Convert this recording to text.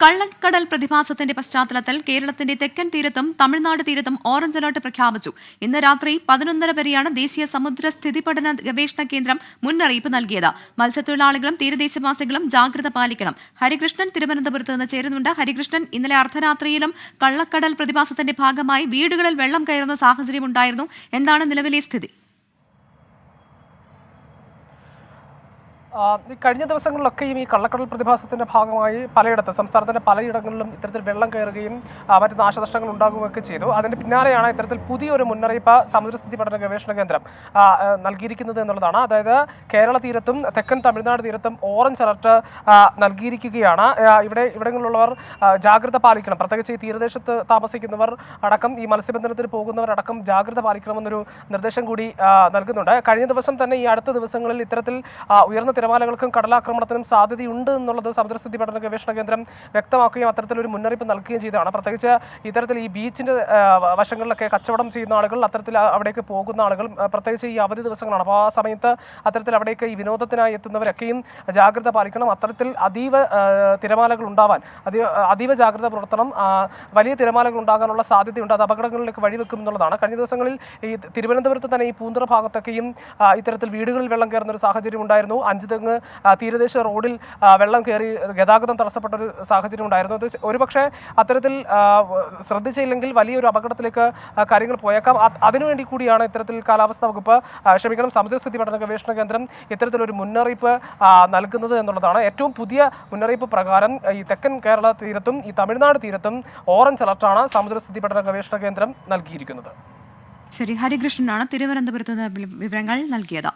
കള്ളക്കടൽ പ്രതിഭാസത്തിന്റെ പശ്ചാത്തലത്തിൽ കേരളത്തിന്റെ തെക്കൻ തീരത്തും തമിഴ്നാട് തീരത്തും ഓറഞ്ച് അലർട്ട് പ്രഖ്യാപിച്ചു. ഇന്ന് രാത്രി പതിനൊന്നര വരെയാണ് ദേശീയ സമുദ്ര സ്ഥിതി പഠന ഗവേഷണ കേന്ദ്രം മുന്നറിയിപ്പ് നൽകിയത്. മത്സ്യത്തൊഴിലാളികളും തീരദേശവാസികളും ജാഗ്രത പാലിക്കണം. ഹരികൃഷ്ണൻ തിരുവനന്തപുരത്ത് നിന്ന് ചേരുന്നുണ്ട്. ഹരികൃഷ്ണൻ ഇന്നലെ അർദ്ധരാത്രിയിലും കള്ളക്കടൽ പ്രതിഭാസത്തിന്റെ ഭാഗമായി വീടുകളിൽ വെള്ളം കയറുന്ന സാഹചര്യം ഉണ്ടായിരുന്നു. എന്താണ് നിലവിലെ സ്ഥിതി ആ, ഈ കഴിഞ്ഞ ദിവസങ്ങളിലൊക്കെയും ഈ കള്ളക്കടൽ പ്രതിഭാസത്തിന്റെ ഭാഗമായി പലയിടത്ത് സംസ്ഥാനത്തിന്റെ പലയിടങ്ങളിലും ഇത്തരത്തിൽ വെള്ളം കയറുകയും മറ്റ് നാശനഷ്ടങ്ങൾ ഉണ്ടാകുകയൊക്കെ ചെയ്തു. അതിന്റെ പിന്നാലെയാണ് ഇത്തരത്തിൽ പുതിയൊരു മുന്നറിയിപ്പ് സമുദ്രസ്ഥിതി പഠന ഗവേഷണ കേന്ദ്രം നൽകിയിരിക്കുന്നത് എന്നുള്ളതാണ്. അതായത് കേരള തീരത്തും തെക്കൻ തമിഴ്നാട് തീരത്തും ഓറഞ്ച് അലർട്ട് നൽകിയിരിക്കുകയാണ്. ഇവിടെ ഇവിടങ്ങളിലുള്ളവർ ജാഗ്രത പാലിക്കണം. പ്രത്യേകിച്ച് ഈ തീരദേശത്ത് താമസിക്കുന്നവർ അടക്കം ഈ മത്സ്യബന്ധനത്തിന് പോകുന്നവരടക്കം ജാഗ്രത പാലിക്കണമെന്നൊരു നിർദ്ദേശം കൂടി നൽകുന്നുണ്ട്. കഴിഞ്ഞ ദിവസം തന്നെ ഈ അടുത്ത ദിവസങ്ങളിൽ ഇത്തരത്തിൽ ഉയർന്ന തിരമാലകൾക്കും കടലാക്രമണത്തിനും സാധ്യതയുണ്ട് എന്നുള്ളത് സമുദ്രസ്ഥിതി പഠന ഗവേഷണ കേന്ദ്രം വ്യക്തമാക്കുകയും അത്തരത്തിലൊരു മുന്നറിയിപ്പ് നൽകുകയും ചെയ്തതാണ്. പ്രത്യേകിച്ച് ഇത്തരത്തിൽ ഈ ബീച്ചിന്റെ വശങ്ങളിലൊക്കെ കച്ചവടം ചെയ്യുന്ന ആളുകൾ അത്തരത്തിൽ അവിടേക്ക് പോകുന്ന ആളുകൾ പ്രത്യേകിച്ച് ഈ അവധി ദിവസങ്ങളാണ്. അപ്പോൾ ആ സമയത്ത് അത്തരത്തിൽ അവിടേക്ക് ഈ വിനോദത്തിനായി എത്തുന്നവരൊക്കെയും ജാഗ്രത പാലിക്കണം. അത്തരത്തിൽ അതീവ തിരമാലകൾ ഉണ്ടാവാൻ അതീവ അതീവ ജാഗ്രത പുലർത്തണം. വലിയ തിരമാലകൾ ഉണ്ടാകാനുള്ള സാധ്യതയുണ്ട്. അത് അപകടങ്ങളിലേക്ക് വഴിവെക്കും എന്നുള്ളതാണ്. കഴിഞ്ഞ ദിവസങ്ങളിൽ ഈ തിരുവനന്തപുരത്ത് തന്നെ ഈ പൂന്തുറ ഭാഗത്തൊക്കെയും ഇത്തരത്തിൽ വീടുകളിൽ വെള്ളം കയറുന്ന ഒരു സാഹചര്യം ഉണ്ടായിരുന്നു. അഞ്ചുതെങ്ങ് ആ, തീരദേശ റോഡിൽ വെള്ളം കയറി ഗതാഗതം തടസ്സപ്പെട്ട ഒരു സാഹചര്യം ഉണ്ടായിരുന്നു. അത് ഒരുപക്ഷെ അത്തരത്തിൽ ശ്രദ്ധിച്ചില്ലെങ്കിൽ വലിയൊരു അപകടത്തിലേക്ക് കാര്യങ്ങൾ പോയേക്കാം. അതിനുവേണ്ടി കൂടിയാണ് ഇത്തരത്തിൽ കാലാവസ്ഥാ വകുപ്പ് ക്ഷമിക്കണം സമുദ്രസ്ഥിതി പഠന ഗവേഷണ കേന്ദ്രം ഇത്തരത്തിലൊരു മുന്നറിയിപ്പ് നൽകുന്നത് എന്നുള്ളതാണ്. ഏറ്റവും പുതിയ മുന്നറിയിപ്പ് പ്രകാരം ഈ തെക്കൻ കേരള തീരത്തും ഈ തമിഴ്നാട് തീരത്തും ഓറഞ്ച് അലർട്ടാണ് സമുദ്രസ്ഥിതി പഠന ഗവേഷണ കേന്ദ്രം നൽകിയിരിക്കുന്നത്. ശരി ഹരികൃഷ്ണനാണ് തിരുവനന്തപുരത്ത് വിവരങ്ങൾ നൽകിയത്.